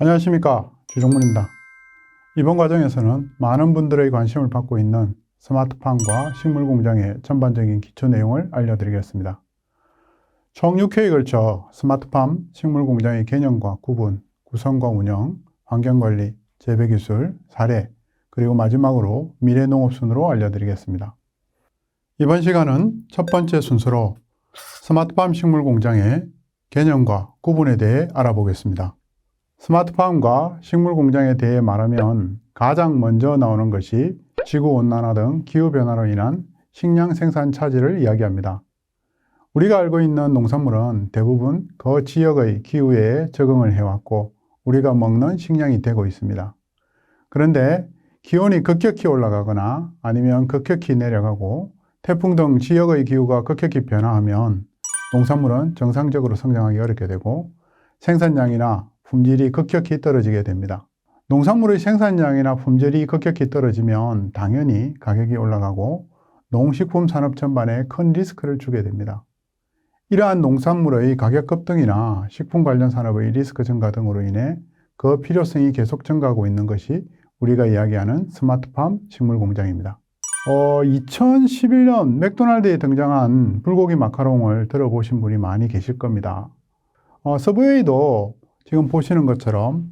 안녕하십니까 주종문입니다. 이번 과정에서는 많은 분들의 관심을 받고 있는 스마트팜과 식물공장의 전반적인 기초 내용을 알려드리겠습니다. 총 6회에 걸쳐 스마트팜, 식물공장의 개념과 구분, 구성과 운영, 환경관리, 재배기술, 사례, 그리고 마지막으로 미래농업 순으로 알려드리겠습니다. 이번 시간은 첫 번째 순서로 스마트팜 식물공장의 개념과 구분에 대해 알아보겠습니다. 스마트팜과 식물공장에 대해 말하면 가장 먼저 나오는 것이 지구온난화 등 기후변화로 인한 식량 생산 차질을 이야기합니다. 우리가 알고 있는 농산물은 대부분 그 지역의 기후에 적응을 해왔고 우리가 먹는 식량이 되고 있습니다. 그런데 기온이 급격히 올라가거나 아니면 급격히 내려가고 태풍 등 지역의 기후가 급격히 변화하면 농산물은 정상적으로 성장하기 어렵게 되고 생산량이나 품질이 급격히 떨어지게 됩니다. 농산물의 생산량이나 품질이 급격히 떨어지면 당연히 가격이 올라가고 농식품 산업 전반에 큰 리스크를 주게 됩니다. 이러한 농산물의 가격 급등이나 식품 관련 산업의 리스크 증가 등으로 인해 그 필요성이 계속 증가하고 있는 것이 우리가 이야기하는 스마트팜 식물 공장입니다. 어, 2011년 맥도날드에 등장한 불고기 마카롱을 들어보신 분이 많이 계실 겁니다. 어, 서브웨이도 지금 보시는 것처럼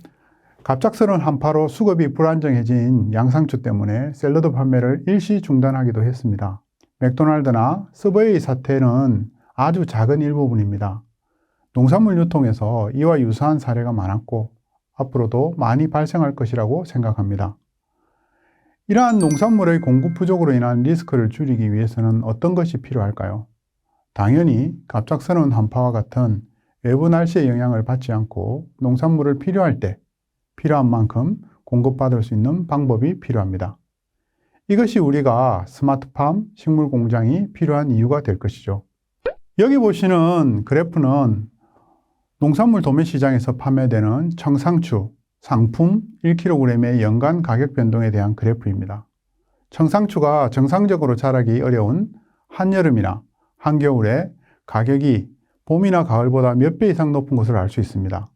갑작스러운 한파로 수급이 불안정해진 양상추 때문에 샐러드 판매를 일시 중단하기도 했습니다. 맥도날드나 서브웨이 사태는 아주 작은 일부분입니다. 농산물 유통에서 이와 유사한 사례가 많았고 앞으로도 많이 발생할 것이라고 생각합니다. 이러한 농산물의 공급 부족으로 인한 리스크를 줄이기 위해서는 어떤 것이 필요할까요? 당연히 갑작스러운 한파와 같은 외부 날씨의 영향을 받지 않고 농산물을 필요할 때 필요한 만큼 공급받을 수 있는 방법이 필요합니다. 이것이 우리가 스마트팜 식물 공장이 필요한 이유가 될 것이죠. 여기 보시는 그래프는 농산물 도매 시장에서 판매되는 청상추 상품 1kg의 연간 가격 변동에 대한 그래프입니다. 청상추가 정상적으로 자라기 어려운 한여름이나 한겨울에 가격이 봄이나 가을보다 몇 배 이상 높은 것을 알 수 있습니다.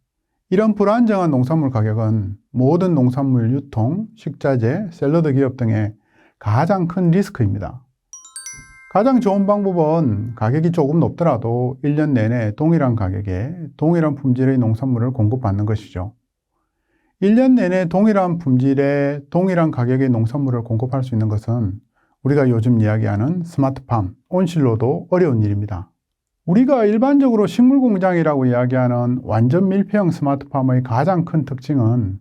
이런 불안정한 농산물 가격은 모든 농산물 유통, 식자재, 샐러드 기업 등의 가장 큰 리스크입니다. 가장 좋은 방법은 가격이 조금 높더라도 1년 내내 동일한 가격에 동일한 품질의 농산물을 공급받는 것이죠. 1년 내내 동일한 품질의 동일한 가격의 농산물을 공급할 수 있는 것은 우리가 요즘 이야기하는 스마트팜, 온실로도 어려운 일입니다. 우리가 일반적으로 식물공장이라고 이야기하는 완전 밀폐형 스마트팜의 가장 큰 특징은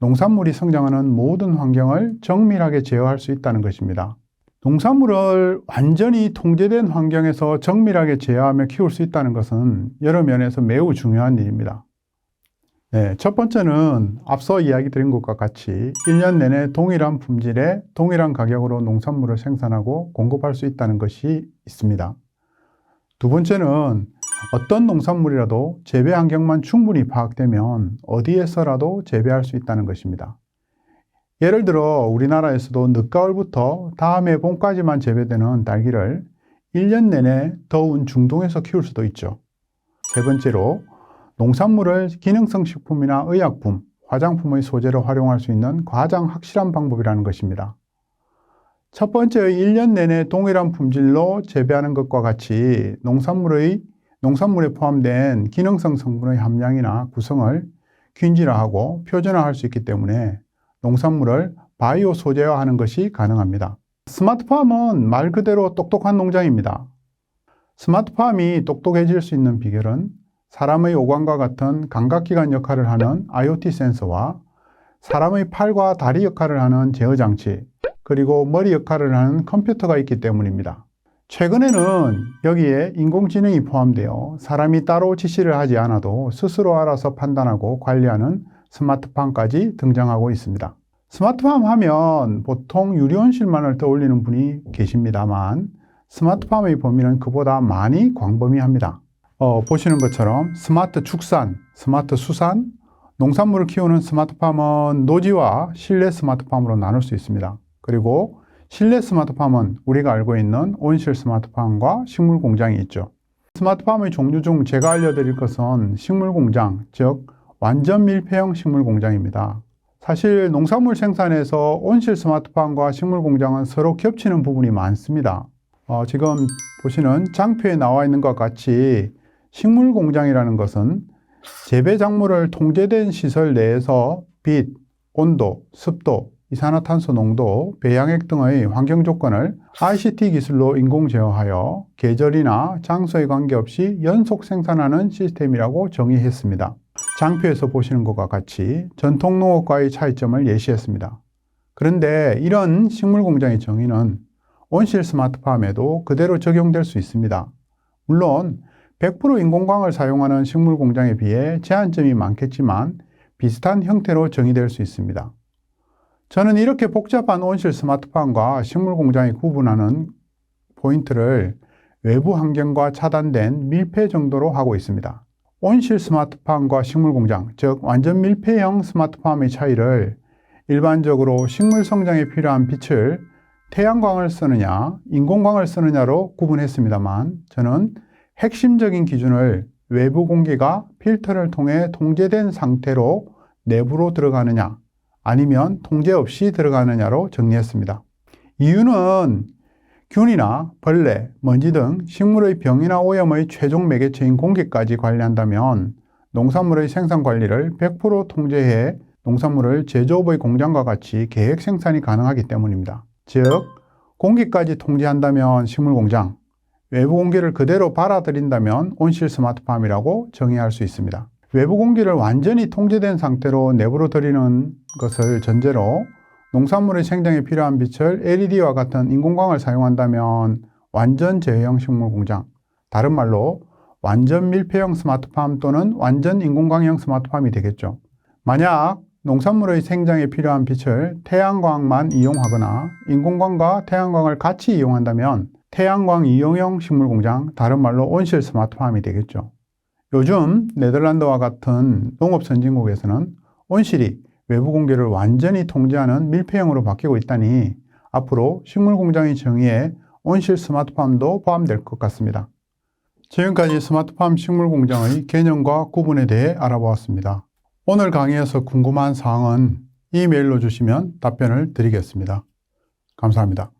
농산물이 성장하는 모든 환경을 정밀하게 제어할 수 있다는 것입니다. 농산물을 완전히 통제된 환경에서 정밀하게 제어하며 키울 수 있다는 것은 여러 면에서 매우 중요한 일입니다. 네, 첫 번째는 앞서 이야기 드린 것과 같이 1년 내내 동일한 품질에 동일한 가격으로 농산물을 생산하고 공급할 수 있다는 것이 있습니다. 두 번째는 어떤 농산물이라도 재배 환경만 충분히 파악되면 어디에서라도 재배할 수 있다는 것입니다. 예를 들어 우리나라에서도 늦가을부터 다음해 봄까지만 재배되는 딸기를 1년 내내 더운 중동에서 키울 수도 있죠. 세 번째로 농산물을 기능성 식품이나 의약품, 화장품의 소재로 활용할 수 있는 가장 확실한 방법이라는 것입니다. 첫 번째의 1년 내내 동일한 품질로 재배하는 것과 같이 농산물의 농산물에 포함된 기능성 성분의 함량이나 구성을 균질화하고 표준화할 수 있기 때문에 농산물을 바이오 소재화하는 것이 가능합니다. 스마트팜은 말 그대로 똑똑한 농장입니다. 스마트팜이 똑똑해질 수 있는 비결은 사람의 오감과 같은 감각기관 역할을 하는 IoT 센서와 사람의 팔과 다리 역할을 하는 제어 장치, 그리고 머리 역할을 하는 컴퓨터가 있기 때문입니다. 최근에는 여기에 인공지능이 포함되어 사람이 따로 지시를 하지 않아도 스스로 알아서 판단하고 관리하는 스마트팜까지 등장하고 있습니다. 스마트팜 하면 보통 유리온실만을 떠올리는 분이 계십니다만 스마트팜의 범위는 그보다 많이 광범위합니다. 어, 보시는 것처럼 스마트 축산, 스마트 수산, 농산물을 키우는 스마트팜은 노지와 실내 스마트팜으로 나눌 수 있습니다. 그리고 실내 스마트팜은 우리가 알고 있는 온실 스마트팜과 식물 공장이 있죠. 스마트팜의 종류 중 제가 알려드릴 것은 식물 공장, 즉 완전 밀폐형 식물 공장입니다. 사실 농산물 생산에서 온실 스마트팜과 식물 공장은 서로 겹치는 부분이 많습니다. 어, 지금 보시는 장표에 나와 있는 것 같이 식물 공장이라는 것은 재배 작물을 통제된 시설 내에서 빛, 온도, 습도, 이산화탄소 농도, 배양액 등의 환경 조건을 ICT 기술로 인공 제어하여 계절이나 장소에 관계없이 연속 생산하는 시스템이라고 정의했습니다. 장표에서 보시는 것과 같이 전통 농업과의 차이점을 예시했습니다. 그런데 이런 식물 공장의 정의는 온실 스마트팜에도 그대로 적용될 수 있습니다. 물론 100% 인공광을 사용하는 식물 공장에 비해 제한점이 많겠지만 비슷한 형태로 정의될 수 있습니다. 저는 이렇게 복잡한 온실 스마트팜과 식물 공장이 구분하는 포인트를 외부 환경과 차단된 밀폐 정도로 하고 있습니다. 온실 스마트팜과 식물 공장, 즉 완전 밀폐형 스마트팜의 차이를 일반적으로 식물 성장에 필요한 빛을 태양광을 쓰느냐, 인공광을 쓰느냐로 구분했습니다만 저는 핵심적인 기준을 외부 공기가 필터를 통해 통제된 상태로 내부로 들어가느냐, 아니면 통제 없이 들어가느냐로 정리했습니다. 이유는 균이나 벌레, 먼지 등 식물의 병이나 오염의 최종 매개체인 공기까지 관리한다면 농산물의 생산 관리를 100% 통제해 농산물을 제조업의 공장과 같이 계획 생산이 가능하기 때문입니다. 즉, 공기까지 통제한다면 식물 공장, 외부 공기를 그대로 받아들인다면 온실 스마트팜이라고 정의할 수 있습니다. 외부 공기를 완전히 통제된 상태로 내부로 들이는 것을 전제로 농산물의 생장에 필요한 빛을 LED와 같은 인공광을 사용한다면 완전 제어형 식물 공장, 다른 말로 완전 밀폐형 스마트팜 또는 완전 인공광형 스마트팜이 되겠죠. 만약 농산물의 생장에 필요한 빛을 태양광만 이용하거나 인공광과 태양광을 같이 이용한다면 태양광 이용형 식물 공장, 다른 말로 온실 스마트팜이 되겠죠. 요즘 네덜란드와 같은 농업 선진국에서는 온실이 외부 공기를 완전히 통제하는 밀폐형으로 바뀌고 있다니 앞으로 식물 공장의 정의에 온실 스마트팜도 포함될 것 같습니다. 지금까지 스마트팜 식물 공장의 개념과 구분에 대해 알아보았습니다. 오늘 강의에서 궁금한 사항은 이메일로 주시면 답변을 드리겠습니다. 감사합니다.